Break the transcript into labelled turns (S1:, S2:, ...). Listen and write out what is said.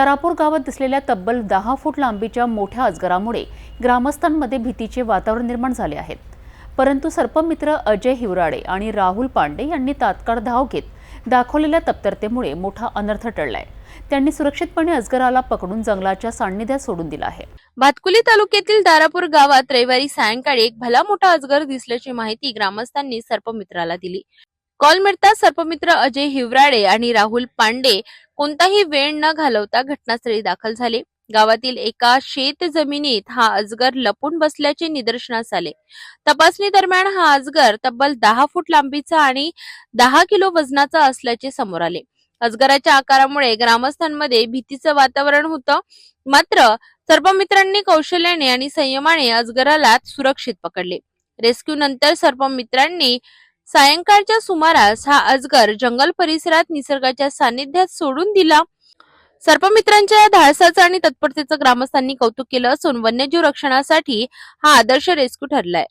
S1: दरापूर गावात दिसलेल्या तब्बल दहा फूट लांबीच्या मोठ्या अजगरामुळे ग्रामस्थांमध्ये भीतीचे वातावरण निर्माण झाले आहेत परंतु सर्पमित्र अजय हिवराडे आणि राहुल पांडे यांनी तात्काळ धाव घेत दाखवलेल्या तप्तरतेमुळे मोठा अनर्थ टळलाय. त्यांनी सुरक्षितपणे अजगराला पकडून जंगलाच्या सान्निध्यात सोडून दिला आहे.
S2: भातकुली तालुक्यातील दारापूर गावात रविवारी सायंकाळी एक भला मोठा अजगर दिसल्याची माहिती ग्रामस्थांनी सर्पमित्राला दिली. कॉल मिळताच सर्पमित्र अजय हिवराडे आणि राहुल पांडे कोणताही वेळ न घालवता घटनास्थळी दाखल झाले. गावातील एका शेत जमिनीत हा अजगर लपून बसल्याचे निदर्शनास आले. तपासणी दरम्यान हा अजगर तब्बल दहा फूट लांबीचा आणि दहा किलो वजनाचा असल्याचे समोर आले. अजगराच्या आकारामुळे ग्रामस्थांमध्ये भीतीचं वातावरण होतं. मात्र सर्पमित्रांनी कौशल्याने आणि संयमाने अजगराला सुरक्षित पकडले. रेस्क्यू नंतर सर्पमित्रांनी सायंकाळच्या सुमारास हा अजगर जंगल परिसरात निसर्गाच्या सानिध्यात सोडून दिला. सर्पमित्रांच्या या धाडसाचं आणि तत्परतेचं ग्रामस्थांनी कौतुक केलं असून वन्यजीव रक्षणासाठी हा आदर्श रेस्क्यू ठरलाय.